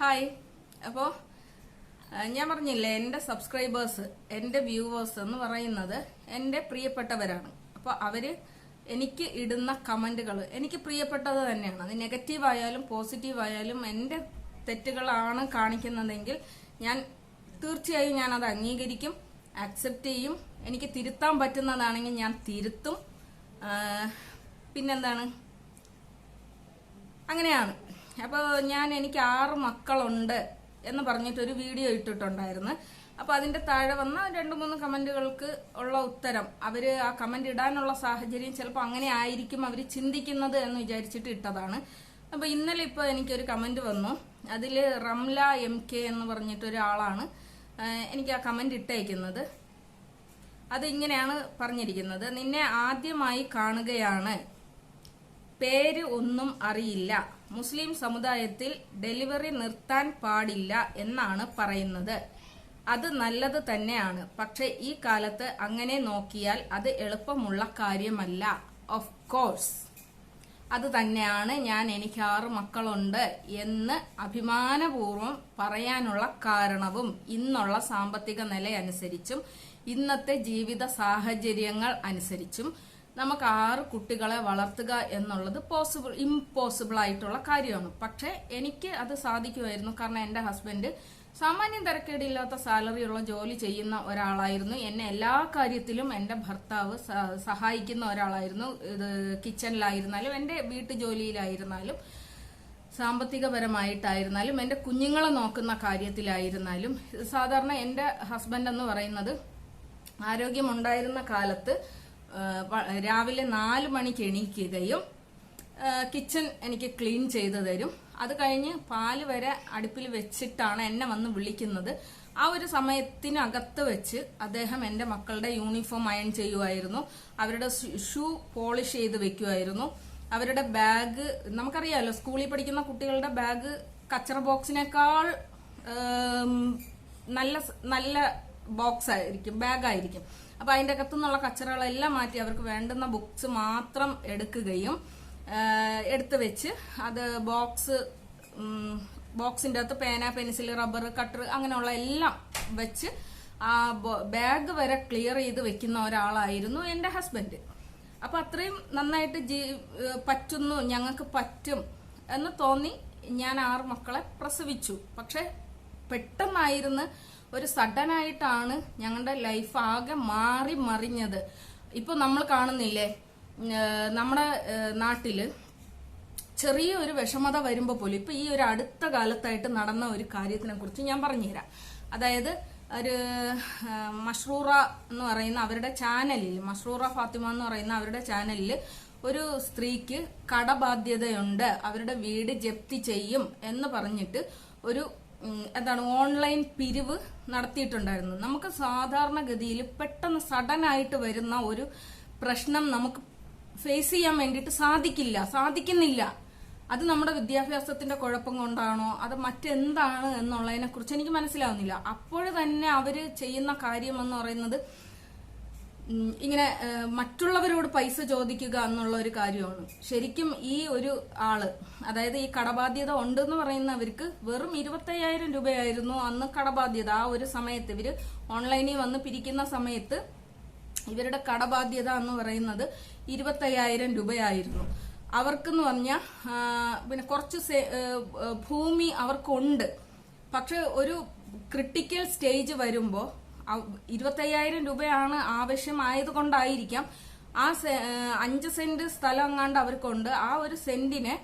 Hi. അപ്പോൾ ഞാൻ പറഞ്ഞില്ലേ എന്റെ സബ്സ്ക്രൈബേഴ്സ് എന്റെ വ്യൂവേഴ്സ് എന്ന് പറയുന്നത് എന്റെ പ്രിയപ്പെട്ടവരാണ്. അപ്പോൾ അവർ എനിക്ക് ഇടുന്ന കമന്റുകൾ എനിക്ക് പ്രിയപ്പെട്ടത് തന്നെയാണ്. അത് നെഗറ്റീവ് ആയാലും പോസിറ്റീവ് ആയാലും എന്റെ തെറ്റുകളാണ് കാണിക്കുന്നതെങ്കിൽ ഞാൻ തീർച്ചയായും ഞാൻ അത് അംഗീകരിക്കും അക്സെപ്റ്റ് ചെയ്യും. എനിക്ക് തിരുത്താൻ പറ്റുന്നതാണെങ്കിൽ ഞാൻ തിരുത്തും. പിന്നെന്താണ്? അങ്ങനെയാണ്. അപ്പോൾ ഞാൻ എനിക്ക് ആറ് മക്കളുണ്ട് എന്ന് പറഞ്ഞിട്ട് ഒരു വീഡിയോ ഇട്ടിട്ടുണ്ടായിരുന്നു. അപ്പോൾ അതിന്റെ താഴെ വന്ന രണ്ട് മൂന്ന് കമന്റുകൾക്ക് ഉള്ള ഉത്തരം. അവർ ആ കമന്റ് ഇടാനുള്ള സാഹചര്യം ചിലപ്പോൾ അങ്ങനെ ആയിരിക്കും അവർ ചിന്തിക്കുന്നത് എന്ന് വിചാരിച്ചിട്ട് ഇട്ടതാണ്. അപ്പോൾ ഇന്നലെ ഇപ്പോൾ എനിക്കൊരു കമന്റ് വന്നു. അതിൽ റംല എം കെ എന്ന് പറഞ്ഞിട്ടൊരാളാണ് എനിക്ക് ആ കമന്റ് ഇട്ടേക്കുന്നത്. അത് ഇങ്ങനെയാണ് പറഞ്ഞിരിക്കുന്നത്. നിന്നെ ആദ്യമായി കാണുകയാണ്. പേര് ഒന്നും അറിയില്ല. മുസ്ലിം സമുദായത്തിൽ ഡെലിവറി നിർത്താൻ പാടില്ല എന്നാണ് പറയുന്നത്. അത് നല്ലത് തന്നെയാണ്. പക്ഷെ ഈ കാലത്ത് അങ്ങനെ നോക്കിയാൽ അത് എളുപ്പമുള്ള കാര്യമല്ല. ഓഫ് കോഴ്സ് അത് തന്നെയാണ് ഞാൻ എനിക്ക് ആറ് മക്കളുണ്ട് എന്ന് അഭിമാനപൂർവം പറയാനുള്ള കാരണവും ഇന്നുള്ള സാമ്പത്തിക നില അനുസരിച്ചും ഇന്നത്തെ ജീവിത സാഹചര്യങ്ങൾ അനുസരിച്ചും. നമുക്ക് ആറ് കുട്ടികളെ വളർത്തുക എന്നുള്ളത് പോസിബിൾ ഇമ്പോസിബിൾ ആയിട്ടുള്ള കാര്യമാണ്. പക്ഷെ എനിക്ക് അത് സാധിക്കുമായിരുന്നു. കാരണം എന്റെ ഹസ്ബൻഡ് സാമാന്യം തിരക്കേടില്ലാത്ത സാലറിയുള്ള ജോലി ചെയ്യുന്ന ഒരാളായിരുന്നു. എന്നെ എല്ലാ കാര്യത്തിലും എന്റെ ഭർത്താവ് സഹായിക്കുന്ന ഒരാളായിരുന്നു. ഇത് കിച്ചണിലായിരുന്നാലും എന്റെ വീട്ടു ജോലിയിലായിരുന്നാലും സാമ്പത്തികപരമായിട്ടായിരുന്നാലും എന്റെ കുഞ്ഞുങ്ങളെ നോക്കുന്ന കാര്യത്തിലായിരുന്നാലും സാധാരണ എന്റെ ഹസ്ബൻഡ് എന്ന് പറയുന്നത് ആരോഗ്യമുണ്ടായിരുന്ന കാലത്ത് രാവിലെ നാല് മണിക്ക് എണീക്കുകയും കിച്ചൺ എനിക്ക് ക്ലീൻ ചെയ്ത് തരും. അത് കഴിഞ്ഞ് പാൽ വരെ അടുപ്പിൽ വെച്ചിട്ടാണ് എന്നെ വന്ന് വിളിക്കുന്നത്. ആ ഒരു സമയത്തിനകത്ത് വെച്ച് അദ്ദേഹം എന്റെ മക്കളുടെ യൂണിഫോം അയൺ ചെയ്യുമായിരുന്നു അവരുടെ ഷൂ പോളിഷ് ചെയ്ത് വെക്കുമായിരുന്നു അവരുടെ ബാഗ് നമുക്കറിയാമല്ലോ സ്കൂളിൽ പഠിക്കുന്ന കുട്ടികളുടെ ബാഗ് കച്ചറ ബോക്സിനേക്കാൾ നല്ല നല്ല ബോക്സ് ആയിരിക്കും ബാഗ് ആയിരിക്കും അപ്പൊ അതിന്റെ അകത്തുനിന്നുള്ള കച്ചറകളെല്ലാം മാറ്റി അവർക്ക് വേണ്ടുന്ന ബുക്സ് മാത്രം എടുക്കുകയും എടുത്തു വെച്ച് അത് ബോക്സ് ബോക്സിന്റെ അകത്ത് പേന പെൻസിൽ റബ്ബർ കട്ടർ അങ്ങനെയുള്ള എല്ലാം വെച്ച് ആ ബാഗ് വരെ ക്ലിയർ ചെയ്ത് വെക്കുന്ന ഒരാളായിരുന്നു എന്റെ ഹസ്ബൻഡ് അപ്പൊ അത്രയും നന്നായിട്ട് ജീ പറ്റുന്നു ഞങ്ങൾക്ക് പറ്റും എന്ന് തോന്നി ഞാൻ ആറ് മക്കളെ പ്രസവിച്ചു. പക്ഷെ പെട്ടെന്നായിരുന്നു ഒരു സഡൻ ആയിട്ടാണ് ഞങ്ങളുടെ ലൈഫ് ആകെ മാറി മറിഞ്ഞത്. ഇപ്പൊ നമ്മൾ കാണുന്നില്ലേ നമ്മുടെ നാട്ടിൽ ചെറിയ ഒരു വിഷമത വരുമ്പോൾ പോലും ഇപ്പൊ ഈ ഒരു അടുത്ത കാലത്തായിട്ട് നടന്ന ഒരു കാര്യത്തിനെ കുറിച്ച് ഞാൻ പറഞ്ഞുതരാം. അതായത് ഒരു മഷ്റൂറ എന്ന് പറയുന്ന അവരുടെ ചാനലിൽ മഷ്റൂറ ഫാത്തിമ എന്ന് പറയുന്ന അവരുടെ ചാനലിൽ ഒരു സ്ത്രീക്ക് കടബാധ്യതയുണ്ട്. അവരുടെ വീട് ജപ്തി ചെയ്യും എന്ന് പറഞ്ഞിട്ട് ഒരു എന്താണ് ഓൺലൈൻ പിരിവ് നടത്തിയിട്ടുണ്ടായിരുന്നു. നമുക്ക് സാധാരണഗതിയിൽ പെട്ടെന്ന് സഡൻ ആയിട്ട് വരുന്ന ഒരു പ്രശ്നം നമുക്ക് ഫേസ് ചെയ്യാൻ വേണ്ടിയിട്ട് സാധിക്കില്ല സാധിക്കുന്നില്ല. അത് നമ്മുടെ വിദ്യാഭ്യാസത്തിന്റെ കുഴപ്പം കൊണ്ടാണോ അത് മറ്റെന്താണ് എന്നുള്ളതിനെ കുറിച്ച് എനിക്ക് മനസ്സിലാവുന്നില്ല. അപ്പോൾ തന്നെ അവർ ചെയ്യുന്ന കാര്യം എന്ന് പറയുന്നത് ഇങ്ങനെ മറ്റുള്ളവരോട് പൈസ ചോദിക്കുക എന്നുള്ള ഒരു കാര്യമാണ്. ശരിക്കും ഈ ഒരു ആൾ അതായത് ഈ കടബാധ്യത ഉണ്ടെന്ന് പറയുന്നവർക്ക് വെറും ഇരുപത്തയ്യായിരം രൂപയായിരുന്നു അന്ന് കടബാധ്യത. ആ ഒരു സമയത്ത് ഇവർ ഓൺലൈനിൽ വന്ന് പിരിക്കുന്ന സമയത്ത് ഇവരുടെ കടബാധ്യത എന്ന് പറയുന്നത് ഇരുപത്തയ്യായിരം രൂപയായിരുന്നു. അവർക്കെന്ന് പറഞ്ഞാൽ പിന്നെ കുറച്ച് ഭൂമി അവർക്കുണ്ട്. പക്ഷെ ഒരു ക്രിട്ടിക്കൽ സ്റ്റേജ് വരുമ്പോൾ ഇരുപത്തയ്യായിരം രൂപയാണ് ആവശ്യമായത് കൊണ്ടായിരിക്കാം ആ അഞ്ച് സെന്റ് സ്ഥലം എങ്ങാണ്ട് അവർക്കുണ്ട്. ആ ഒരു സെന്റിനെ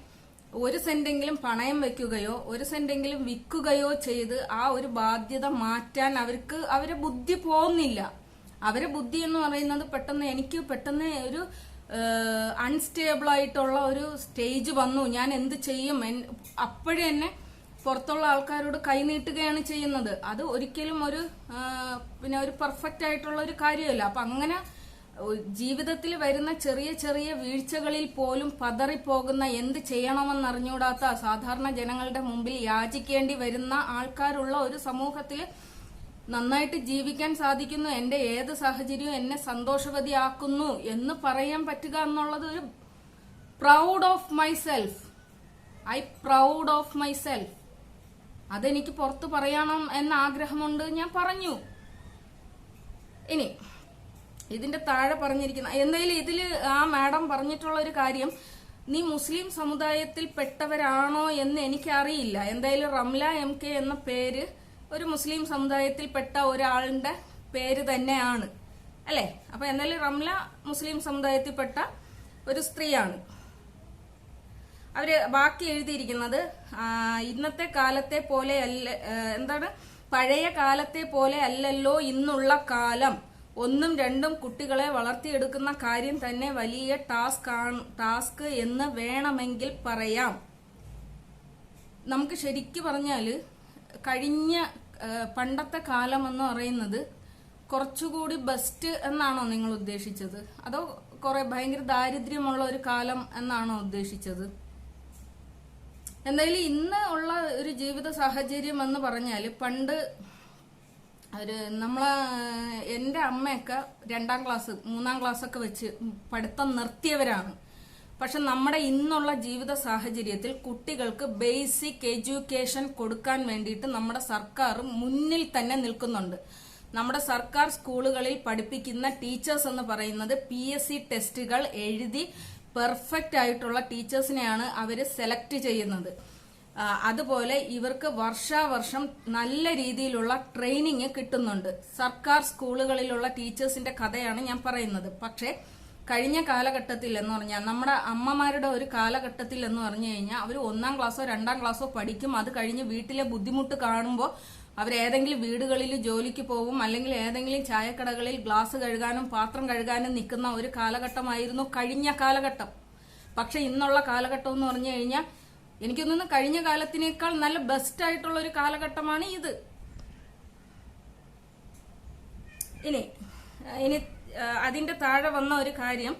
ഒരു സെന്റെങ്കിലും പണയം വെക്കുകയോ ഒരു സെന്റെങ്കിലും വിൽക്കുകയോ ചെയ്ത് ആ ഒരു ബാധ്യത മാറ്റാൻ അവർക്ക് അവരെ ബുദ്ധി പോകുന്നില്ല. അവരെ ബുദ്ധി എന്ന് പറയുന്നത് പെട്ടെന്ന് എനിക്ക് പെട്ടെന്ന് ഒരു അൺസ്റ്റേബിൾ ആയിട്ടുള്ള ഒരു സ്റ്റേജ് വന്നു. ഞാൻ എന്ത് ചെയ്യും? അപ്പോഴെന്നെ പുറത്തുള്ള ആൾക്കാരോട് കൈനീട്ടുകയാണ് ചെയ്യുന്നത്. അത് ഒരിക്കലും ഒരു പിന്നെ ഒരു പെർഫെക്റ്റ് ആയിട്ടുള്ള ഒരു കാര്യമല്ല. അപ്പൊ അങ്ങനെ ജീവിതത്തിൽ വരുന്ന ചെറിയ ചെറിയ വീഴ്ചകളിൽ പോലും പതറിപ്പോകുന്ന എന്ത് ചെയ്യണമെന്നറിഞ്ഞൂടാത്ത സാധാരണ ജനങ്ങളുടെ മുമ്പിൽ യാചിക്കേണ്ടി വരുന്ന ആൾക്കാരുള്ള ഒരു സമൂഹത്തിൽ നന്നായിട്ട് ജീവിക്കാൻ സാധിക്കുന്നു. എന്റെ ഏത് സാഹചര്യവും എന്നെ സന്തോഷവതിയാക്കുന്നു എന്ന് പറയാൻ പറ്റുക എന്നുള്ളത് ഒരു proud of myself I proud of myself അതെനിക്ക് പുറത്ത് പറയണം എന്ന ആഗ്രഹമുണ്ട് ഞാൻ പറഞ്ഞു. ഇനി ഇതിന്റെ താഴെ പറഞ്ഞിരിക്കുന്ന എന്തായാലും ഇതിൽ ആ മാഡം പറഞ്ഞിട്ടുള്ള ഒരു കാര്യം നീ മുസ്ലിം സമുദായത്തിൽ പെട്ടവരാണോ എന്ന് എനിക്കറിയില്ല. എന്തായാലും റംല എം കെ എന്ന പേര് ഒരു മുസ്ലിം സമുദായത്തിൽ പെട്ട ഒരാളുടെ പേര് തന്നെയാണ്. അല്ലേ? അപ്പൊ എന്തായാലും റംല മുസ്ലിം സമുദായത്തിൽപ്പെട്ട ഒരു സ്ത്രീയാണ്. അവർ ബാക്കി എഴുതിയിരിക്കുന്നത് ഇന്നത്തെ കാലത്തെ പോലെ അല്ല എന്താണ്? പഴയ കാലത്തെ പോലെ അല്ലല്ലോ ഇന്നുള്ള കാലം. ഒന്നും രണ്ടും കുട്ടികളെ വളർത്തിയെടുക്കുന്ന കാര്യം തന്നെ വലിയ ടാസ്ക് ടാസ്ക് എന്ന് വേണമെങ്കിൽ പറയാം. നമുക്ക് ശരിക്കു പറഞ്ഞാൽ കഴിഞ്ഞ പണ്ടത്തെ കാലം എന്ന് പറയുന്നത് കുറച്ചുകൂടി ബെസ്റ്റ് എന്നാണോ നിങ്ങൾ ഉദ്ദേശിച്ചത്? അതോ കുറെ ഭയങ്കര ദാരിദ്ര്യമുള്ള ഒരു കാലം എന്നാണോ ഉദ്ദേശിച്ചത്? എന്തായാലും ഇന്ന് ഉള്ള ഒരു ജീവിത സാഹചര്യം എന്ന് പറഞ്ഞാൽ പണ്ട് ഒരു നമ്മളെ എന്റെ അമ്മയൊക്കെ രണ്ടാം ക്ലാസ് മൂന്നാം ക്ലാസ് ഒക്കെ വെച്ച് പഠിത്തം നിർത്തിയവരാണ്. പക്ഷെ നമ്മുടെ ഇന്നുള്ള ജീവിത സാഹചര്യത്തിൽ കുട്ടികൾക്ക് ബേസിക് എഡ്യൂക്കേഷൻ കൊടുക്കാൻ വേണ്ടിയിട്ട് നമ്മുടെ സർക്കാർ മുന്നിൽ തന്നെ നിൽക്കുന്നുണ്ട്. നമ്മുടെ സർക്കാർ സ്കൂളുകളിൽ പഠിപ്പിക്കുന്ന ടീച്ചേഴ്സ് എന്ന് പറയുന്നത് പി എസ് സി ടെസ്റ്റുകൾ എഴുതി പെർഫെക്റ്റ് ആയിട്ടുള്ള ടീച്ചേഴ്സിനെയാണ് അവർ സെലക്ട് ചെയ്യുന്നത്. അതുപോലെ ഇവർക്ക് വർഷാവർഷം നല്ല രീതിയിലുള്ള ട്രെയിനിങ് കിട്ടുന്നുണ്ട്. സർക്കാർ സ്കൂളുകളിലുള്ള ടീച്ചേഴ്സിന്റെ കഥയാണ് ഞാൻ പറയുന്നത്. പക്ഷേ കഴിഞ്ഞ കാലഘട്ടത്തിൽ എന്ന് പറഞ്ഞാൽ നമ്മുടെ അമ്മമാരുടെ ഒരു കാലഘട്ടത്തിൽ എന്ന് പറഞ്ഞു കഴിഞ്ഞാൽ അവർ ഒന്നാം ക്ലാസ്സോ രണ്ടാം ക്ലാസ്സോ പഠിക്കും. അത് കഴിഞ്ഞ് വീട്ടിലെ ബുദ്ധിമുട്ട് കാണുമ്പോൾ അവരേതെങ്കിലും വീടുകളിൽ ജോലിക്ക് പോകും അല്ലെങ്കിൽ ഏതെങ്കിലും ചായക്കടകളിൽ ഗ്ലാസ് കഴുകാനും പാത്രം കഴുകാനും നിൽക്കുന്ന ഒരു കാലഘട്ടമായിരുന്നു കഴിഞ്ഞ കാലഘട്ടം. പക്ഷെ ഇന്നുള്ള കാലഘട്ടം എന്ന് പറഞ്ഞു കഴിഞ്ഞാൽ എനിക്ക് തോന്നുന്നു കഴിഞ്ഞ കാലത്തിനേക്കാൾ നല്ല ബെസ്റ്റ് ആയിട്ടുള്ള ഒരു കാലഘട്ടമാണ് ഇത്. ഇനി ഇനി അതിന്റെ താഴെ വന്ന ഒരു കാര്യം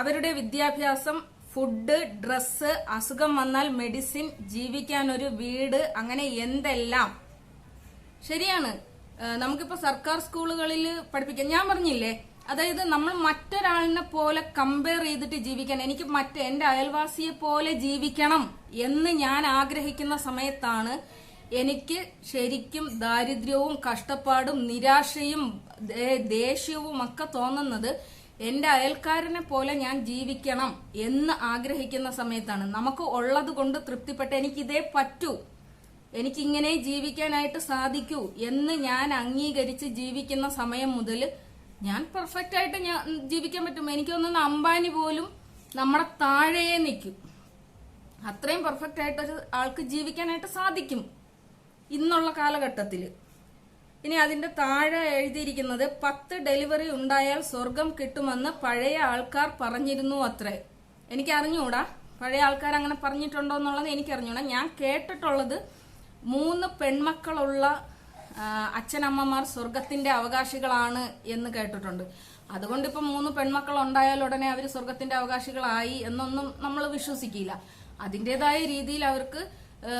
അവരുടെ വിദ്യാഭ്യാസം ഫുഡ് ഡ്രസ്സ് അസുഖം വന്നാൽ മെഡിസിൻ ജീവിക്കാൻ ഒരു വീട് അങ്ങനെ എന്തെല്ലാം? ശരിയാണ്. നമുക്കിപ്പോ സർക്കാർ സ്കൂളുകളിൽ പഠിപ്പിക്കാം ഞാൻ പറഞ്ഞില്ലേ? അതായത് നമ്മൾ മറ്റൊരാളിനെ പോലെ കമ്പയർ ചെയ്തിട്ട് ജീവിക്കാൻ എനിക്ക് മറ്റേ എന്റെ അയൽവാസിയെ പോലെ ജീവിക്കണം എന്ന് ഞാൻ ആഗ്രഹിക്കുന്ന സമയത്താണ് എനിക്ക് ശരിക്കും ദാരിദ്ര്യവും കഷ്ടപ്പാടും നിരാശയും ദേഷ്യവും ഒക്കെ തോന്നുന്നത് എന്റെ അയൽക്കാരനെ പോലെ ഞാൻ ജീവിക്കണം എന്ന് ആഗ്രഹിക്കുന്ന സമയത്താണ്. നമുക്ക് ഉള്ളത് കൊണ്ട് തൃപ്തിപ്പെട്ട് എനിക്കിതേ പറ്റൂ. എനിക്കിങ്ങനെ ജീവിക്കാനായിട്ട് സാധിക്കൂ എന്ന് ഞാൻ അംഗീകരിച്ച് ജീവിക്കുന്ന സമയം മുതൽ ഞാൻ പെർഫെക്റ്റ് ആയിട്ട് ഞാൻ ജീവിക്കാൻ പറ്റും. എനിക്ക് അംബാനി പോലും നമ്മുടെ താഴെ നിൽക്കും. അത്രയും പെർഫെക്റ്റ് ആയിട്ട് ആൾക്ക് ജീവിക്കാനായിട്ട് സാധിക്കും ഇന്നുള്ള കാലഘട്ടത്തിൽ ഇനി അതിന്റെ താഴെ എഴുതിയിരിക്കുന്നത് പത്ത് ഡെലിവറി ഉണ്ടായാൽ സ്വർഗം കിട്ടുമെന്ന് പഴയ ആൾക്കാർ പറഞ്ഞിരുന്നു അത്രേ. എനിക്ക് അറിഞ്ഞൂടാ. പഴയ ആൾക്കാർ അങ്ങനെ പറഞ്ഞിട്ടുണ്ടോ എന്നുള്ളത് എനിക്ക് അറിഞ്ഞൂടാ. ഞാൻ കേട്ടിട്ടുള്ളത് മൂന്ന് പെൺമക്കളുള്ള അച്ഛനമ്മമാർ സ്വർഗത്തിന്റെ അവകാശികളാണ് എന്ന് കേട്ടിട്ടുണ്ട്. അതുകൊണ്ട് ഇപ്പം മൂന്ന് പെൺമക്കൾ ഉണ്ടായാൽ ഉടനെ അവർ സ്വർഗത്തിന്റെ അവകാശികളായി എന്നൊന്നും നമ്മൾ വിശ്വസിക്കില്ല. അതിന്റെതായ രീതിയിൽ അവർക്ക്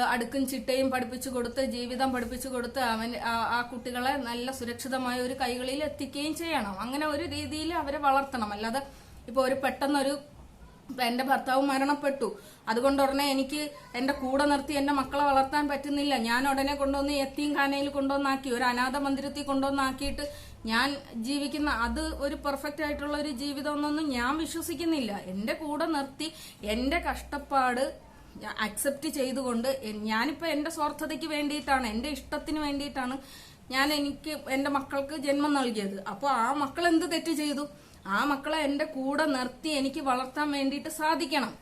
അടുക്കും ചിട്ടയും പഠിപ്പിച്ചു കൊടുത്ത് ജീവിതം പഠിപ്പിച്ചു കൊടുത്ത് അവൻ ആ- കുട്ടികളെ നല്ല സുരക്ഷിതമായ ഒരു കൈകളിൽ എത്തിക്കുകയും ചെയ്യണം. അങ്ങനെ ഒരു രീതിയിൽ അവരെ വളർത്തണം. അല്ലാതെ ഇപ്പൊ ഒരു പെട്ടെന്നൊരു എന്റെ ഭർത്താവ് മരണപ്പെട്ടു. അതുകൊണ്ട് ഉടനെ എനിക്ക് എന്റെ കൂടെ നിർത്തി എന്റെ മക്കളെ വളർത്താൻ പറ്റുന്നില്ല. ഞാൻ ഉടനെ കൊണ്ടുവന്ന് എത്തിയും ഖാനയിൽ കൊണ്ടുവന്നാക്കി ഒരു അനാഥ മന്ദിരത്തിൽ കൊണ്ടുവന്നാക്കിയിട്ട് ഞാൻ ജീവിക്കുന്ന അത് ഒരു പെർഫെക്റ്റ് ആയിട്ടുള്ള ഒരു ജീവിതം എന്നൊന്നും ഞാൻ വിശ്വസിക്കുന്നില്ല. എന്റെ കൂടെ നിർത്തി എന്റെ കഷ്ടപ്പാട് അക്സെപ്റ്റ് ചെയ്തുകൊണ്ട് ഞാനിപ്പോൾ എന്റെ സ്വാർത്ഥതയ്ക്ക് വേണ്ടിയിട്ടാണ് എന്റെ ഇഷ്ടത്തിന് വേണ്ടിയിട്ടാണ് ഞാൻ എനിക്ക് എന്റെ മക്കൾക്ക് ജന്മം നൽകിയത്. അപ്പോൾ ആ മക്കൾ എന്ത് തെറ്റ് ചെയ്തു? ആ മക്കളെ എന്റെ കൂടെ നിർത്തി എനിക്ക് വളർത്താൻ വേണ്ടിയിട്ട് സാധിക്കണം.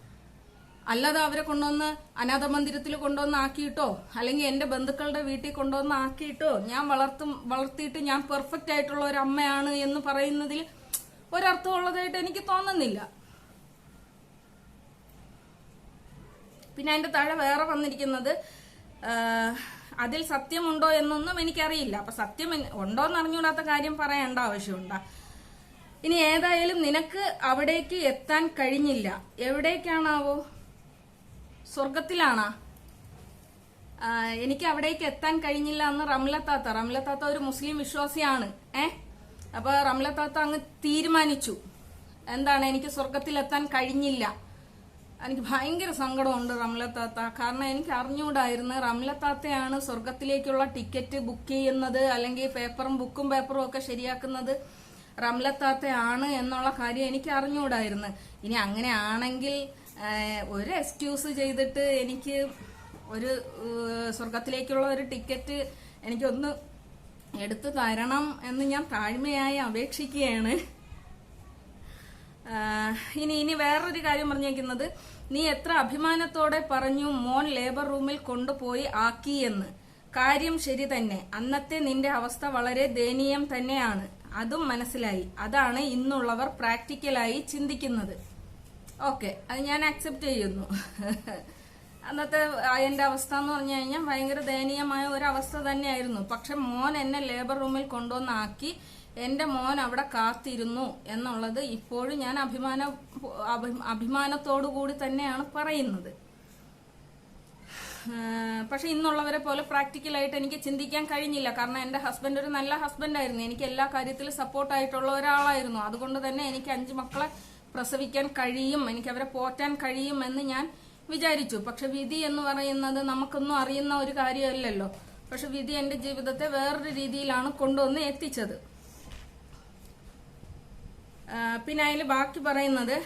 അല്ലാതെ അവരെ കൊണ്ടുവന്ന് അനാഥ മന്ദിരത്തിൽ കൊണ്ടുവന്ന് ആക്കിയിട്ടോ? അല്ലെങ്കിൽ എന്റെ ബന്ധുക്കളുടെ വീട്ടിൽ കൊണ്ടുവന്ന് ആക്കിയിട്ടോ? ഞാൻ വളർത്തും വളർത്തിയിട്ട് ഞാൻ പെർഫെക്റ്റ് ആയിട്ടുള്ള ഒരു അമ്മയാണ് എന്ന് പറയുന്നതിൽ ഒരർത്ഥമുള്ളതായിട്ട് എനിക്ക് തോന്നുന്നില്ല. പിന്നെ അതിന്റെ താഴെ വേറെ വന്നിരിക്കുന്നത് അതിൽ സത്യമുണ്ടോ എന്നൊന്നും എനിക്കറിയില്ല. അപ്പൊ സത്യം ഉണ്ടോ എന്ന് അറിഞ്ഞുകൂടാത്ത കാര്യം പറയേണ്ട ആവശ്യമുണ്ടോ. ഇനി ഏതായാലും നിനക്ക് അവിടേക്ക് എത്താൻ കഴിഞ്ഞില്ല. എവിടേക്കാണാവോ? സ്വർഗത്തിലാണാ. എനിക്ക് അവിടേക്ക് എത്താൻ കഴിഞ്ഞില്ല എന്ന് റംലത്താത്ത റംലത്താത്ത ഒരു മുസ്ലിം വിശ്വാസിയാണ് ഏ? അപ്പൊ റംലത്താത്ത അങ്ങ് തീരുമാനിച്ചു. എന്താണ് എനിക്ക് സ്വർഗത്തിലെത്താൻ കഴിഞ്ഞില്ല. എനിക്ക് ഭയങ്കര സങ്കടമുണ്ട് റംലത്താത്ത കാരണം എനിക്ക് അറിഞ്ഞുകൂടായിരുന്നു റംലത്താത്തയാണ് സ്വർഗത്തിലേക്കുള്ള ടിക്കറ്റ് ബുക്ക് ചെയ്യുന്നത് അല്ലെങ്കിൽ പേപ്പറും ബുക്കും പേപ്പറും ഒക്കെ ശരിയാക്കുന്നത് റംലത്താത്തയാണ് എന്നുള്ള കാര്യം എനിക്ക് അറിഞ്ഞുകൂടായിരുന്നു. ഇനി അങ്ങനെ ആണെങ്കിൽ ഒരു എക്സ്ക്യൂസ് ചെയ്തിട്ട് എനിക്ക് ഒരു സ്വർഗത്തിലേക്കുള്ള ഒരു ടിക്കറ്റ് എനിക്കൊന്ന് എടുത്തു തരണം എന്ന് ഞാൻ താഴ്മയായി അപേക്ഷിക്കുകയാണ്. ഇനി ഇനി വേറൊരു കാര്യം പറഞ്ഞേക്കുന്നത്. നീ എത്ര അഭിമാനത്തോടെ പറഞ്ഞു മോൻ ലേബർ റൂമിൽ കൊണ്ടുപോയി ആക്കി എന്ന് കാര്യം ശരി തന്നെ. അന്നത്തെ നിന്റെ അവസ്ഥ വളരെ ദയനീയം തന്നെയാണ്. അതും മനസ്സിലായി. അതാണ് ഇന്നുള്ളവർ പ്രാക്ടിക്കലായി ചിന്തിക്കുന്നത്. ഓക്കെ അത് ഞാൻ അക്സെപ്റ്റ് ചെയ്യുന്നു. അന്നത്തെ എന്റെ അവസ്ഥ എന്ന് പറഞ്ഞു കഴിഞ്ഞാൽ ഭയങ്കര ദയനീയമായ ഒരു അവസ്ഥ തന്നെയായിരുന്നു. പക്ഷെ മോൻ എന്നെ ലേബർ റൂമിൽ കൊണ്ടുവന്നാക്കി എന്റെ മോൻ അവിടെ കാത്തിരുന്നു എന്നുള്ളത് ഇപ്പോഴും ഞാൻ അഭിമാന അഭി- അഭിമാനത്തോടു കൂടി തന്നെയാണ് പറയുന്നത്. പക്ഷെ ഇന്നുള്ളവരെ പോലെ പ്രാക്ടിക്കലായിട്ട് എനിക്ക് ചിന്തിക്കാൻ കഴിഞ്ഞില്ല. കാരണം എന്റെ ഹസ്ബൻഡ് ഒരു നല്ല ഹസ്ബൻഡായിരുന്നു എനിക്ക് എല്ലാ കാര്യത്തിലും സപ്പോർട്ടായിട്ടുള്ള ഒരാളായിരുന്നു. അതുകൊണ്ട് തന്നെ എനിക്ക് അഞ്ച് മക്കളെ പ്രസവിക്കാൻ കഴിയും എനിക്ക് അവരെ പോറ്റാൻ കഴിയും എന്ന് ഞാൻ വിചാരിച്ചു. പക്ഷെ വിധി എന്ന് പറയുന്നത് നമുക്കൊന്നും അറിയുന്ന ഒരു കാര്യമല്ലല്ലോ. പക്ഷെ വിധി എന്റെ ജീവിതത്തെ വേറൊരു രീതിയിലാണ് കൊണ്ടുവന്ന് എത്തിച്ചത്. പിന്നെ അതിൽ ബാക്കി പറയുന്നത്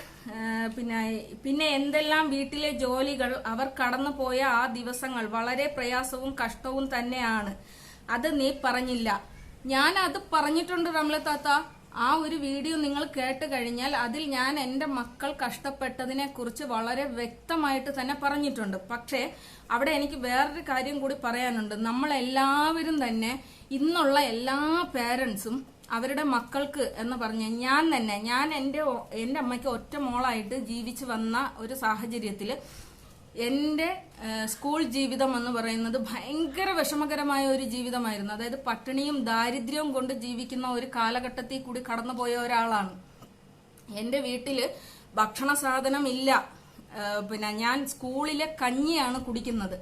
പിന്നെ പിന്നെ എന്തെല്ലാം വീട്ടിലെ ജോലികൾ അവർ കടന്നു പോയ ആ ദിവസങ്ങൾ വളരെ പ്രയാസവും കഷ്ടവും തന്നെയാണ്. അത് നീ പറഞ്ഞില്ല. ഞാൻ അത് പറഞ്ഞിട്ടുണ്ട് റംല താത്ത ആ ഒരു വീഡിയോ നിങ്ങൾ കേട്ട് കഴിഞ്ഞാൽ അതിൽ ഞാൻ എന്റെ മക്കൾ കഷ്ടപ്പെട്ടതിനെ കുറിച്ച് വളരെ വ്യക്തമായിട്ട് തന്നെ പറഞ്ഞിട്ടുണ്ട്. പക്ഷേ അവിടെ എനിക്ക് വേറൊരു കാര്യം കൂടി പറയാനുണ്ട്. നമ്മൾ എല്ലാവരും തന്നെ ഇന്നുള്ള എല്ലാ പേരൻസും അവരുടെ മക്കൾക്ക് എന്ന് പറഞ്ഞ ഞാൻ തന്നെ ഞാൻ എന്റെ എന്റെ അമ്മയ്ക്ക് ഒറ്റ മോളായിട്ട് ജീവിച്ചു വന്ന ഒരു സാഹചര്യത്തിൽ എന്റെ സ്കൂൾ ജീവിതം എന്ന് പറയുന്നത് ഭയങ്കര വിഷമകരമായ ഒരു ജീവിതമായിരുന്നു. അതായത് പട്ടിണിയും ദാരിദ്ര്യവും കൊണ്ട് ജീവിക്കുന്ന ഒരു കാലഘട്ടത്തിൽ കൂടി കടന്നുപോയ ഒരാളാണ്. എന്റെ വീട്ടിൽ ഭക്ഷണ സാധനം ഇല്ല. പിന്നെ ഞാൻ സ്കൂളിലെ കഞ്ഞിയാണ് കുടിക്കുന്നത്.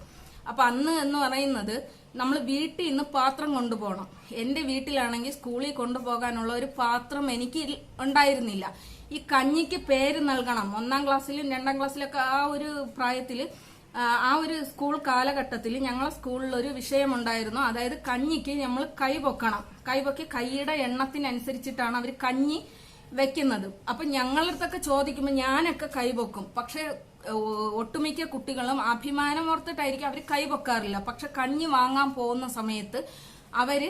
അപ്പൊ അന്ന് എന്ന് പറയുന്നത് നമ്മൾ വീട്ടിൽ നിന്ന് പാത്രം കൊണ്ടുപോകണം. എന്റെ വീട്ടിലാണെങ്കിൽ സ്കൂളിൽ കൊണ്ടുപോകാനുള്ള ഒരു പാത്രം എനിക്ക് ഉണ്ടായിരുന്നില്ല. ഈ കഞ്ഞിക്ക് പേര് നൽകണം. ഒന്നാം ക്ലാസ്സിലും രണ്ടാം ക്ലാസ്സിലൊക്കെ ആ ഒരു പ്രായത്തിൽ ആ ഒരു സ്കൂൾ കാലഘട്ടത്തിൽ ഞങ്ങളെ സ്കൂളിൽ ഒരു വിഷയമുണ്ടായിരുന്നു. അതായത് കഞ്ഞിക്ക് നമ്മൾ കൈ പൊക്കണം. കൈ പൊക്കി കൈയുടെ എണ്ണത്തിനനുസരിച്ചിട്ടാണ് അവർ കഞ്ഞി വെക്കുന്നത്. അപ്പൊ ഞങ്ങളടുത്തൊക്കെ ചോദിക്കുമ്പോൾ ഞാനൊക്കെ കൈപൊക്കും പക്ഷെ ഒട്ടുമിക്ക കുട്ടികളും അഭിമാനം ഓർത്തിട്ടായിരിക്കും അവർ കൈപൊക്കാറില്ല പക്ഷെ കഞ്ഞി വാങ്ങാൻ പോകുന്ന സമയത്ത് അവർ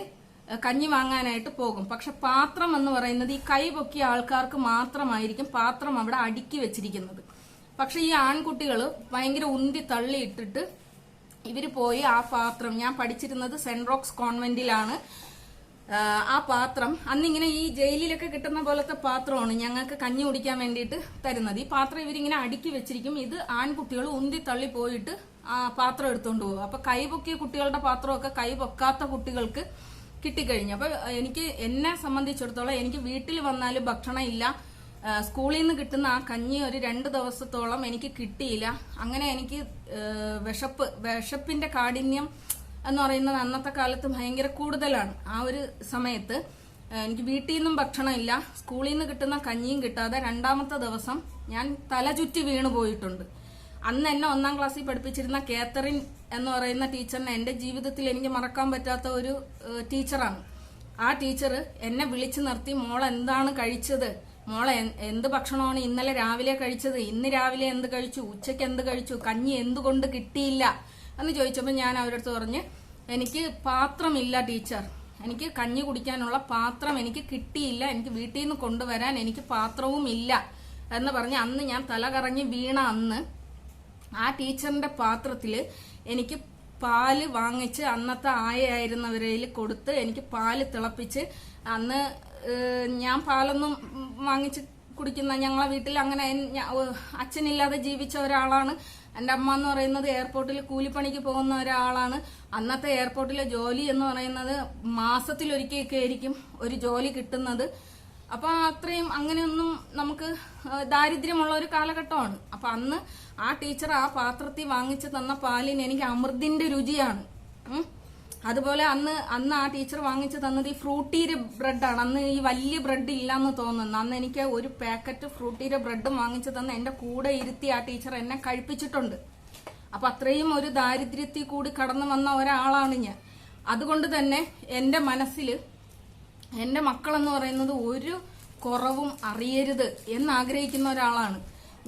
കഞ്ഞി വാങ്ങാനായിട്ട് പോകും. പക്ഷെ പാത്രം എന്ന് പറയുന്നത് ഈ കൈ പൊക്കിയ ആൾക്കാർക്ക് മാത്രമായിരിക്കും പാത്രം അവിടെ അടുക്കി വെച്ചിരിക്കുന്നത്. പക്ഷെ ഈ ആൺകുട്ടികൾ ഭയങ്കര ഉന്തി തള്ളിയിട്ടിട്ട് ഇവർ പോയി ആ പാത്രം ഞാൻ പഠിച്ചിരുന്നത് സെൻറോക്സ് റോക്സ് കോൺവെന്റിലാണ്. ആ പാത്രം. അന്നിങ്ങനെ ഈ ജയിലിലൊക്കെ കിട്ടുന്ന പോലത്തെ പാത്രമാണ് ഞങ്ങൾക്ക് കഞ്ഞി കുടിക്കാൻ വേണ്ടിയിട്ട് തരുന്നത്. ഈ പാത്രം ഇവരിങ്ങനെ അടുക്കി വെച്ചിരിക്കും. ഇത് ആൺകുട്ടികൾ ഉന്തി തള്ളി പോയിട്ട് ആ പാത്രം എടുത്തുകൊണ്ട് പോകും. അപ്പൊ കൈ പൊക്കിയ കുട്ടികളുടെ പാത്രമൊക്കെ കൈ പൊക്കാത്ത കുട്ടികൾക്ക് കിട്ടിക്കഴിഞ്ഞു. അപ്പൊ എനിക്ക് എന്നെ സംബന്ധിച്ചിടത്തോളം എനിക്ക് വീട്ടിൽ വന്നാലും ഭക്ഷണം ഇല്ല. സ്കൂളിൽ നിന്ന് കിട്ടുന്ന ആ കഞ്ഞി ഒരു രണ്ട് ദിവസത്തോളം എനിക്ക് കിട്ടിയില്ല. അങ്ങനെ എനിക്ക് വിശപ്പ് വിശപ്പിന്റെ കാഠിന്യം എന്ന് പറയുന്നത് അന്നത്തെ കാലത്ത് ഭയങ്കര കൂടുതലാണ്. ആ ഒരു സമയത്ത് എനിക്ക് വീട്ടിൽ നിന്നും ഭക്ഷണമില്ല. സ്കൂളിൽ നിന്ന് കിട്ടുന്ന കഞ്ഞിയും കിട്ടാതെ രണ്ടാമത്തെ ദിവസം ഞാൻ തലചുറ്റി വീണു പോയിട്ടുണ്ട്. അന്ന് എന്നെ ഒന്നാം ക്ലാസ്സിൽ പഠിപ്പിച്ചിരുന്ന കേത്തറിൻ എന്ന് പറയുന്ന ടീച്ചറിനെ എന്റെ ജീവിതത്തിൽ എനിക്ക് മറക്കാൻ പറ്റാത്ത ഒരു ടീച്ചറാണ്. ആ ടീച്ചർ എന്നെ വിളിച്ചു നിർത്തി മോൾ എന്താണ് കഴിച്ചത്? മോളെ എന്ത് ഭക്ഷണമാണ് ഇന്നലെ രാവിലെ കഴിച്ചത്? ഇന്ന് രാവിലെ എന്ത് കഴിച്ചു? ഉച്ചയ്ക്ക് എന്ത് കഴിച്ചു? കഞ്ഞി എന്തുകൊണ്ട് കിട്ടിയില്ല? എന്ന് ചോദിച്ചപ്പോൾ ഞാൻ അവരടുത്ത് പറഞ്ഞ് എനിക്ക് പാത്രമില്ല ടീച്ചർ. എനിക്ക് കഞ്ഞി കുടിക്കാനുള്ള പാത്രം എനിക്ക് കിട്ടിയില്ല. എനിക്ക് വീട്ടിൽ നിന്ന് കൊണ്ടുവരാൻ എനിക്ക് പാത്രവും ഇല്ല. എന്ന് പറഞ്ഞ് അന്ന് ഞാൻ തല കറങ്ങി വീണ അന്ന് ആ ടീച്ചറിന്റെ പാത്രത്തിൽ എനിക്ക് പാൽ വാങ്ങിച്ച് അന്നത്തെ ആയായിരുന്നവരിൽ കൊടുത്ത് എനിക്ക് പാൽ തിളപ്പിച്ച് അന്ന് ഞാൻ പാലൊന്നും വാങ്ങിച്ച് കുടിക്കുന്ന ഞങ്ങളെ വീട്ടിൽ അങ്ങനെ അച്ഛനില്ലാതെ ജീവിച്ച ഒരാളാണ്. എന്റെ അമ്മ എന്ന് പറയുന്നത് എയർപോർട്ടിൽ കൂലിപ്പണിക്ക് പോകുന്ന ഒരാളാണ്. അന്നത്തെ എയർപോർട്ടിലെ ജോലി എന്ന് പറയുന്നത് മാസത്തിലൊരിക്കലൊക്കെ ആയിരിക്കും ഒരു ജോലി കിട്ടുന്നത്. അപ്പൊ അത്രയും അങ്ങനെയൊന്നും നമുക്ക് ദാരിദ്ര്യമുള്ള ഒരു കാലഘട്ടമാണ്. അപ്പൊ അന്ന് ആ ടീച്ചർ ആ പാത്രത്തിൽ വാങ്ങിച്ചു തന്ന പാലിന് എനിക്ക് അമൃതിന്റെ രുചിയാണ്. അതുപോലെ അന്ന് അന്ന് ആ ടീച്ചർ വാങ്ങിച്ചു തന്നത് ഈ ഫ്രൂട്ടീര ബ്രെഡാണ്. അന്ന് ഈ വലിയ ബ്രെഡ് ഇല്ലാന്ന് തോന്നുന്നു. അന്ന് എനിക്ക് ഒരു പാക്കറ്റ് ഫ്രൂട്ടീര ബ്രെഡും വാങ്ങിച്ചു തന്ന് എന്റെ കൂടെ ഇരുത്തി ആ ടീച്ചർ എന്നെ കഴിപ്പിച്ചിട്ടുണ്ട്. അപ്പൊ അത്രയും ഒരു ദാരിദ്ര്യത്തിൽ കൂടി കടന്നു വന്ന ഒരാളാണ് ഞാൻ. അതുകൊണ്ട് തന്നെ എന്റെ മനസ്സിൽ എന്റെ മക്കളെന്ന് പറയുന്നത് ഒരു കുറവും അറിയരുത് എന്ന് ആഗ്രഹിക്കുന്ന ഒരാളാണ്.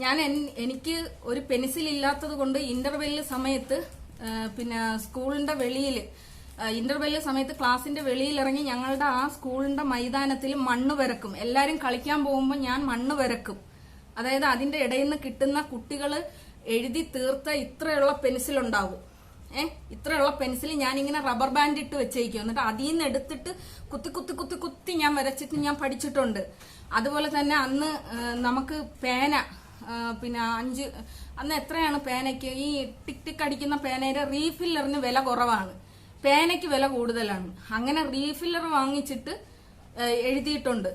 ഞാൻ എനിക്ക് ഒരു പെൻസിൽ ഇല്ലാത്തത് കൊണ്ട് ഇന്റർവെല്ല് സമയത്ത് പിന്നെ സ്കൂളിന്റെ വെളിയിൽ ഇന്റർവെല്ല് സമയത്ത് ക്ലാസിന്റെ വെളിയിൽ ഇറങ്ങി ഞങ്ങളുടെ ആ സ്കൂളിന്റെ മൈതാനത്തിൽ മണ്ണ് വരക്കും. എല്ലാരും കളിക്കാൻ പോകുമ്പോൾ ഞാൻ മണ്ണ് വരക്കും. അതായത് അതിന്റെ ഇടയിൽ നിന്ന് കിട്ടുന്ന കുട്ടികൾ എഴുതി തീർത്ത ഇത്രയുള്ള പെൻസിൽ ഉണ്ടാവും. ഏ ഇത്രയുള്ള പെൻസിൽ ഞാൻ ഇങ്ങനെ റബ്ബർ ബാൻഡ് ഇട്ട് വെച്ചേക്കും. എന്നിട്ട് അതിൽ നിന്ന് എടുത്തിട്ട് കുത്തി കുത്തി കുത്തി കുത്തി ഞാൻ വരച്ചിട്ട് ഞാൻ പഠിച്ചിട്ടുണ്ട്. അതുപോലെ തന്നെ അന്ന് നമുക്ക് പേന പിന്നെ അഞ്ച് അന്ന് എത്രയാണ് പേനയ്ക്ക്? ഈ ടിക് ടിക് അടിക്കുന്ന പേനയുടെ റീഫില്ലറിന് വില കുറവാണ്. പേനയ്ക്ക് വില കൂടുതലാണ്. അങ്ങനെ റീഫില്ലർ വാങ്ങിച്ചിട്ട് എഴുതിയിട്ടുണ്ട്.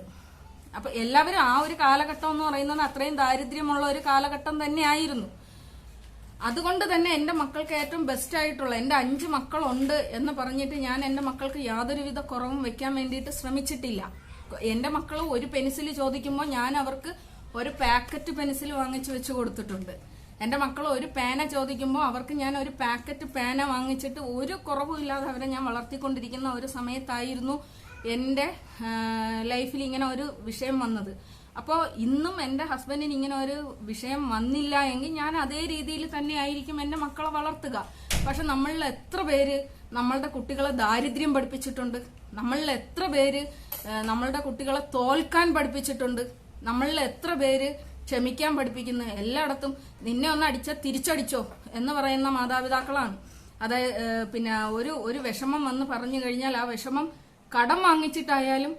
അപ്പൊ എല്ലാവരും ആ ഒരു കാലഘട്ടം എന്ന് പറയുന്നത് അത്രയും ദാരിദ്ര്യമുള്ള ഒരു കാലഘട്ടം തന്നെയായിരുന്നു. അതുകൊണ്ട് തന്നെ എന്റെ മക്കൾക്ക് ഏറ്റവും ബെസ്റ്റ് ആയിട്ടുള്ള എന്റെ അഞ്ച് മക്കളുണ്ട് എന്ന് പറഞ്ഞിട്ട് ഞാൻ എന്റെ മക്കൾക്ക് യാതൊരുവിധ കുറവും വെക്കാൻ വേണ്ടിയിട്ട് ശ്രമിച്ചിട്ടില്ല. എന്റെ മക്കൾ ഒരു പെൻസിൽ ചോദിക്കുമ്പോൾ ഞാൻ അവർക്ക് ഒരു പാക്കറ്റ് പെൻസിൽ വാങ്ങിച്ചു വെച്ച് കൊടുത്തിട്ടുണ്ട്. എന്റെ മക്കൾ ഒരു പേന ചോദിക്കുമ്പോൾ അവർക്ക് ഞാൻ ഒരു പാക്കറ്റ് പേന വാങ്ങിച്ചിട്ട് ഒരു കുറവും ഇല്ലാതെ അവരെ ഞാൻ വളർത്തിക്കൊണ്ടിരിക്കുന്ന ഒരു സമയത്തായിരുന്നു എന്റെ ലൈഫിൽ ഇങ്ങനെ ഒരു വിഷയം വന്നത്. അപ്പോൾ ഇന്നും എന്റെ ഹസ്ബൻഡിന് ഇങ്ങനെ ഒരു വിഷയം വന്നില്ല എങ്കിൽ ഞാൻ അതേ രീതിയിൽ തന്നെ ആയിരിക്കും എന്റെ മക്കളെ വളർത്തുക. പക്ഷെ നമ്മളിൽ എത്ര പേര് നമ്മളുടെ കുട്ടികളെ ദാരിദ്ര്യം പഠിപ്പിച്ചിട്ടുണ്ട്? നമ്മളിൽ എത്ര പേര് നമ്മളുടെ കുട്ടികളെ തോൽക്കാൻ പഠിപ്പിച്ചിട്ടുണ്ട്? നമ്മളിൽ എത്ര പേര് ക്ഷമിക്കാൻ പഠിപ്പിക്കുന്നു. എല്ലായിടത്തും നിന്നെ ഒന്ന് അടിച്ചാൽ തിരിച്ചടിച്ചോ എന്ന് പറയുന്ന മാതാപിതാക്കളാണ്. അതായത് പിന്നെ ഒരു ഒരു വിഷമം വന്ന് പറഞ്ഞു കഴിഞ്ഞാൽ ആ വിഷമം കടം വാങ്ങിച്ചിട്ടായാലും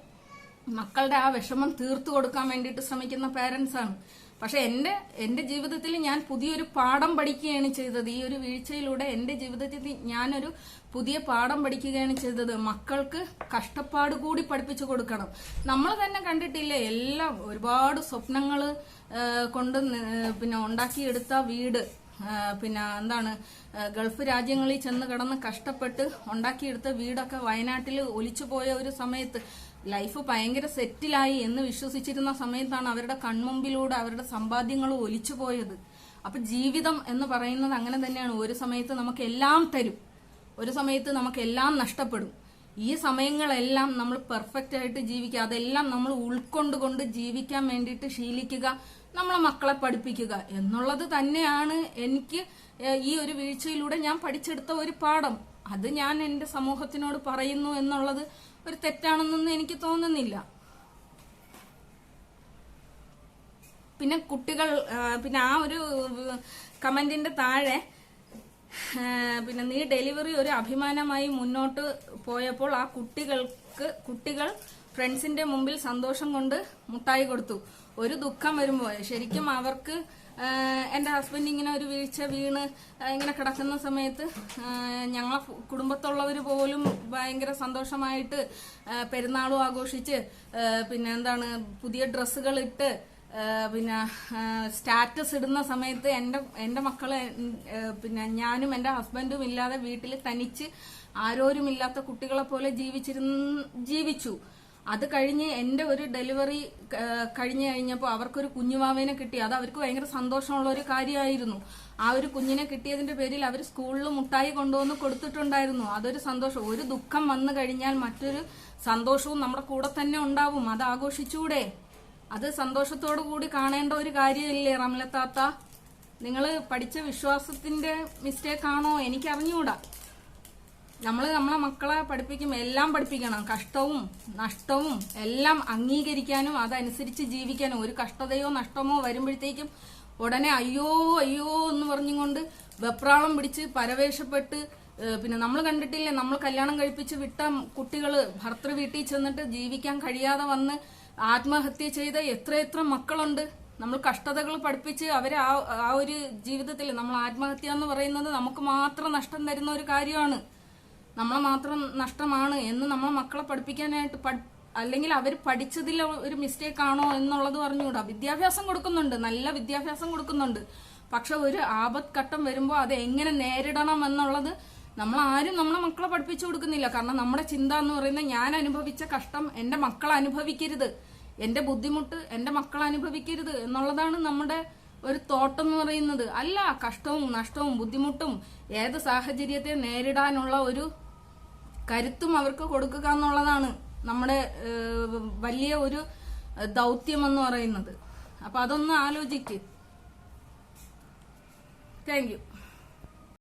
മക്കളുടെ ആ വിഷമം തീർത്തു കൊടുക്കാൻ വേണ്ടിയിട്ട് ശ്രമിക്കുന്ന പേരൻസാണ് പക്ഷെ എന്റെ എന്റെ ജീവിതത്തിൽ ഞാൻ പുതിയൊരു പാഠം പഠിക്കുകയാണ് ചെയ്തത്. ഈ ഒരു വീഴ്ചയിലൂടെ എന്റെ ജീവിതത്തിൽ ഞാനൊരു പുതിയ പാഠം പഠിക്കുകയാണ് ചെയ്തത്. മക്കൾക്ക് കഷ്ടപ്പാട് കൂടി പഠിപ്പിച്ചു കൊടുക്കണം. നമ്മൾ തന്നെ കണ്ടിട്ടില്ലേ എല്ലാം ഒരുപാട് സ്വപ്നങ്ങൾ കൊണ്ട് പിന്നെ ഉണ്ടാക്കിയെടുത്ത വീട്. പിന്നെ എന്താണ് ഗൾഫ് രാജ്യങ്ങളിൽ ചെന്ന് കിടന്ന് കഷ്ടപ്പെട്ട് ഉണ്ടാക്കിയെടുത്ത വീടൊക്കെ വയനാട്ടിൽ ഒലിച്ചു പോയ ഒരു സമയത്ത് ലൈഫ് ഭയങ്കര സെറ്റിലായി എന്ന് വിശ്വസിച്ചിരുന്ന സമയത്താണ് അവരുടെ കൺമുമ്പിലൂടെ അവരുടെ സമ്പാദ്യങ്ങൾ ഒലിച്ചു പോയത്. അപ്പൊ ജീവിതം എന്ന് പറയുന്നത് അങ്ങനെ തന്നെയാണ്. ഒരു സമയത്ത് നമുക്ക് എല്ലാം തരും. ഒരു സമയത്ത് നമുക്ക് എല്ലാം നഷ്ടപ്പെടും. ഈ സമയങ്ങളെല്ലാം നമ്മൾ പെർഫെക്റ്റ് ആയിട്ട് ജീവിക്കുക. അതെല്ലാം നമ്മൾ ഉൾക്കൊണ്ടുകൊണ്ട് ജീവിക്കാൻ വേണ്ടിയിട്ട് ശീലിക്കുക. നമ്മളെ മക്കളെ പഠിപ്പിക്കുക എന്നുള്ളത് തന്നെയാണ് എനിക്ക് ഈ ഒരു വീഴ്ചയിലൂടെ ഞാൻ പഠിച്ചെടുത്ത ഒരു പാഠം. അത് ഞാൻ എന്റെ സമൂഹത്തിനോട് പറയുന്നു എന്നുള്ളത് ഒരു തെറ്റാണെന്നൊന്നും എനിക്ക് തോന്നുന്നില്ല. പിന്നെ കുട്ടികൾ പിന്നെ ആ ഒരു കമന്റിന്റെ താഴെ പിന്നെ നീ ഡെലിവറി ഒരു അഭിമാനമായി മുന്നോട്ട് പോയപ്പോൾ ആ കുട്ടികൾക്ക് കുട്ടികൾ ഫ്രണ്ട്സിന്റെ മുമ്പിൽ സന്തോഷം കൊണ്ട് മുട്ടായി കൊടുത്തു. ഒരു ദുഃഖം വരുമ്പോൾ ശരിക്കും അവർക്ക് ആ, എന്റെ ഹസ്ബൻഡ് ഇങ്ങനെ ഒരു വീഴ്ച വീണ് ഇങ്ങനെ കിടക്കുന്ന സമയത്ത് ഞങ്ങളെ കുടുംബത്തുള്ളവർ പോലും ഭയങ്കര സന്തോഷമായിട്ട് പെരുന്നാളും ആഘോഷിച്ച് പിന്നെ എന്താണ് പുതിയ ഡ്രസ്സുകൾ ഇട്ട് പിന്നെ സ്റ്റാറ്റസ് ഇടുന്ന സമയത്ത് എന്റെ എന്റെ മക്കളെ പിന്നെ ഞാനും എന്റെ ഹസ്ബൻഡും ഇല്ലാതെ വീട്ടിൽ തനിച്ച് ആരോരുമില്ലാത്ത കുട്ടികളെ പോലെ ജീവിച്ചിരുന്ന ജീവിച്ചു. അത് കഴിഞ്ഞ് എന്റെ ഒരു ഡെലിവറി കഴിഞ്ഞു കഴിഞ്ഞ് കഴിഞ്ഞപ്പോൾ അവർക്കൊരു കുഞ്ഞുമാവേനെ കിട്ടി. അത് അവർക്ക് ഭയങ്കര സന്തോഷമുള്ള ഒരു കാര്യമായിരുന്നു. ആ ഒരു കുഞ്ഞിനെ കിട്ടിയതിന്റെ പേരിൽ അവർ സ്കൂളിൽ മുട്ടായി കൊണ്ടുവന്ന് കൊടുത്തിട്ടുണ്ടായിരുന്നു. അതൊരു സന്തോഷം. ഒരു ദുഃഖം വന്നു കഴിഞ്ഞാൽ മറ്റൊരു സന്തോഷവും നമ്മുടെ കൂടെ തന്നെ ഉണ്ടാവും. അത് ആഘോഷിച്ചൂടെ. അത് സന്തോഷത്തോടു കൂടി കാണേണ്ട ഒരു കാര്യമില്ലേ റംലത്താത്ത? നിങ്ങൾ പഠിച്ച വിശ്വാസത്തിന്റെ മിസ്റ്റേക്ക് ആണോ? എനിക്ക് അറിഞ്ഞുകൂടാ നമ്മൾ നമ്മളെ മക്കളെ പഠിപ്പിക്കും എല്ലാം പഠിപ്പിക്കണം. കഷ്ടവും നഷ്ടവും എല്ലാം അംഗീകരിക്കാനും അതനുസരിച്ച് ജീവിക്കാനും ഒരു കഷ്ടതയോ നഷ്ടമോ വരുമ്പോഴത്തേക്കും ഉടനെ അയ്യോ അയ്യോ എന്ന് പറഞ്ഞുകൊണ്ട് വെപ്രാളം പിടിച്ച് പരവേശപ്പെട്ട് പിന്നെ നമ്മൾ കണ്ടിട്ടില്ലേ നമ്മൾ കല്യാണം കഴിപ്പിച്ച് വിട്ട കുട്ടികൾ ഭർത്തൃ വീട്ടിൽ ചെന്നിട്ട് ജീവിക്കാൻ കഴിയാതെ വന്ന് ആത്മഹത്യ ചെയ്ത എത്രയെത്ര മക്കളുണ്ട്. നമ്മൾ കഷ്ടതകൾ പഠിപ്പിച്ച് അവരെ ആ ആ ഒരു ജീവിതത്തിൽ നമ്മൾ ആത്മഹത്യ എന്ന് പറയുന്നത് നമുക്ക് മാത്രം നഷ്ടം തരുന്ന ഒരു കാര്യമാണ്. നമ്മളെ മാത്രം നഷ്ടമാണ് എന്ന് നമ്മളെ മക്കളെ പഠിപ്പിക്കാനായിട്ട് അല്ലെങ്കിൽ അവർ പഠിച്ചതിൽ ഒരു മിസ്റ്റേക്ക് ആണോ എന്നുള്ളത് പറഞ്ഞുകൂടാ. വിദ്യാഭ്യാസം കൊടുക്കുന്നുണ്ട്. നല്ല വിദ്യാഭ്യാസം കൊടുക്കുന്നുണ്ട്. പക്ഷെ ഒരു ആപത്ത് ഘട്ടം വരുമ്പോൾ അത് എങ്ങനെ നേരിടണം എന്നുള്ളത് നമ്മൾ ആരും നമ്മളെ മക്കളെ പഠിപ്പിച്ചു കൊടുക്കുന്നില്ല. കാരണം നമ്മുടെ ചിന്ത എന്ന് പറയുന്നത് ഞാൻ അനുഭവിച്ച കഷ്ടം എന്റെ മക്കൾ അനുഭവിക്കരുത്. എന്റെ ബുദ്ധിമുട്ട് എന്റെ മക്കൾ അനുഭവിക്കരുത് എന്നുള്ളതാണ് നമ്മുടെ ഒരു തോട്ടം എന്ന് പറയുന്നത്. അല്ല കഷ്ടവും നഷ്ടവും ബുദ്ധിമുട്ടും ഏത് സാഹചര്യത്തെ നേരിടാനുള്ള ഒരു കരുത്തും അവർക്ക് കൊടുക്കുക എന്നുള്ളതാണ് നമ്മുടെ വലിയ ഒരു ദൗത്യം എന്ന് പറയുന്നത്. അപ്പൊ അതൊന്ന് ആലോചിക്ക്. താങ്ക്